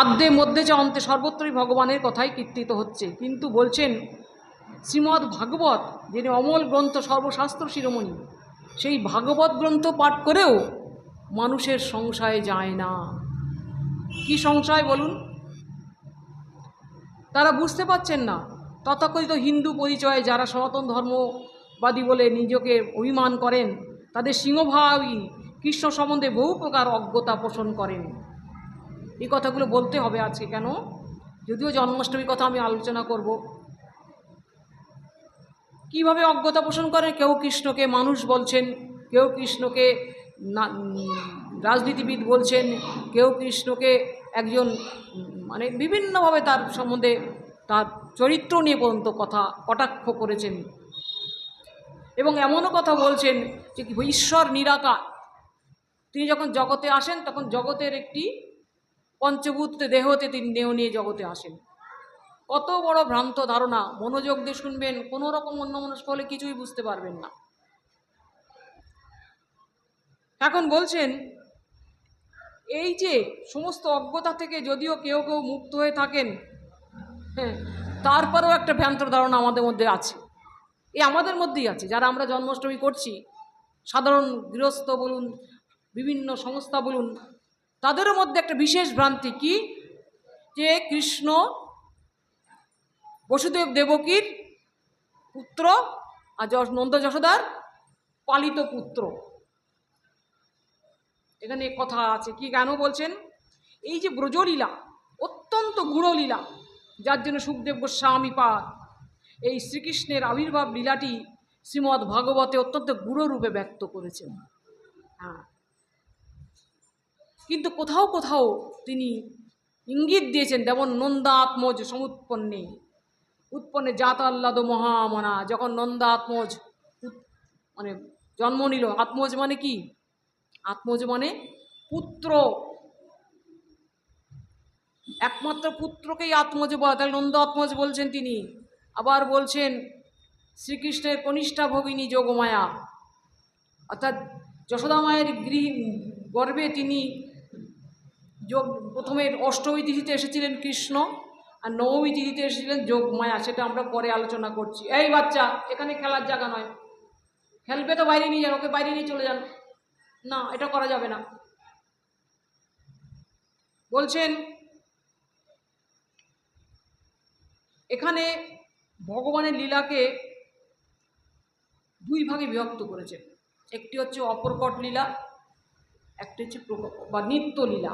আদ্যে মধ্যে যা অন্তে সর্বত্রই ভগবানের কথাই কীর্তিত হচ্ছে। কিন্তু বলছেন শ্রীমদ্ ভাগবত, যিনি অমল গ্রন্থ, সর্বশাস্ত্র শিরোমণি, সেই ভাগবত গ্রন্থ পাঠ করেও মানুষের সংশয় যায় না। কি সংশয় বলুন? তারা বুঝতে পারছেন না। তথাকথিত হিন্দু পরিচয়ে যারা সনাতন ধর্মবাদী বলে নিজেকে অভিমান করেন, তাদের সিংহভাগই কৃষ্ণ সম্বন্ধে বহু প্রকার অজ্ঞতা পোষণ করেন। এই কথাগুলো বলতে হবে আজকে কেন? যদিও জন্মাষ্টমীর কথা আমি আলোচনা করব। কীভাবে অজ্ঞতা পোষণ করেন কেউ কৃষ্ণকে মানুষ বলছেন, কেউ কৃষ্ণকে রাজনীতিবিদ বলছেন, কেউ কৃষ্ণকে একজন মানে বিভিন্নভাবে তার সম্বন্ধে তার চরিত্র নিয়ে পর্যন্ত কথা, কটাক্ষ করেছেন। এবং এমনও কথা বলছেন যে ঈশ্বর নিরাকার। তিনি যখন জগতে আসেন, তখন জগতের একটি পঞ্চভূত দেহতে তিনি দেহ নিয়ে জগতে আসেন। কত বড় ভ্রান্ত ধারণা, মনোযোগ দিয়ে শুনবেন, কোনো রকম অন্য অন্যমনস্ক হলে কিছুই বুঝতে পারবেন না। এখন বলছেন, এই যে সমস্ত অজ্ঞতা থেকে যদিও কেউ কেউ মুক্ত হয়ে থাকেন হ্যাঁ তারপরেও একটা ভ্রান্ত ধারণা আমাদের মধ্যে আছে। এই আমাদের মধ্যেই আছে। যারা আমরা জন্মাষ্টমী করছি, সাধারণ গৃহস্থ বলুন, বিভিন্ন সংস্থা বলুন তাদেরও মধ্যে একটা বিশেষ ভ্রান্তি কি? যে কৃষ্ণ বসুদেব দেবকীর পুত্র আর যশ- নন্দ যশোদার পালিত পুত্র। এখানে কথা আছে, কি কেন বলছেন? এই যে ব্রজলীলা, অত্যন্ত গূঢ়লীলা যার জন্য সুখদেব গোস্বামী পাদ এই শ্রীকৃষ্ণের আবির্ভাব লীলাটি শ্রীমদ্ ভাগবতে অত্যন্ত গূঢ় রূপে ব্যক্ত করেছেন। হ্যাঁ কিন্তু কোথাও কোথাও তিনি ইঙ্গিত দিয়েছেন যেমন নন্দাত্মজ সমুৎপন্নে। উৎপন্নে জাত আহ্লাদ মহামনা, যখন নন্দা আত্মজ মানে জন্ম নিল, আত্মজ মানে কি? আত্মজ মানে পুত্র। একমাত্র পুত্রকেই আত্মজ বলা, তাহলে নন্দ আত্মজ বলছেন তিনি। আবার বলছেন, শ্রীকৃষ্ণের কনিষ্ঠা ভগিনী যোগমায়া। অর্থাৎ যশোদা মায়ের গৃহ, গর্ভে তিনি যোগ, প্রথমে অষ্টমী তিথিতে এসেছিলেন কৃষ্ণ আর নবমী তিথিতে এসেছিলেন যোগমায়া, সেটা আমরা পরে আলোচনা করছি। এই বাচ্চা, এখানে খেলার জায়গা নয়। খেলবে তো বাইরে নিয়ে যান, ওকে বাইরে নিয়ে চলে যান। না, এটা করা যাবে না। বলছেন, এখানে ভগবানের লীলাকে দুই ভাগে বিভক্ত করেছেন একটি হচ্ছে অপরকট লীলা, একটি হচ্ছে বা নিত্য লীলা।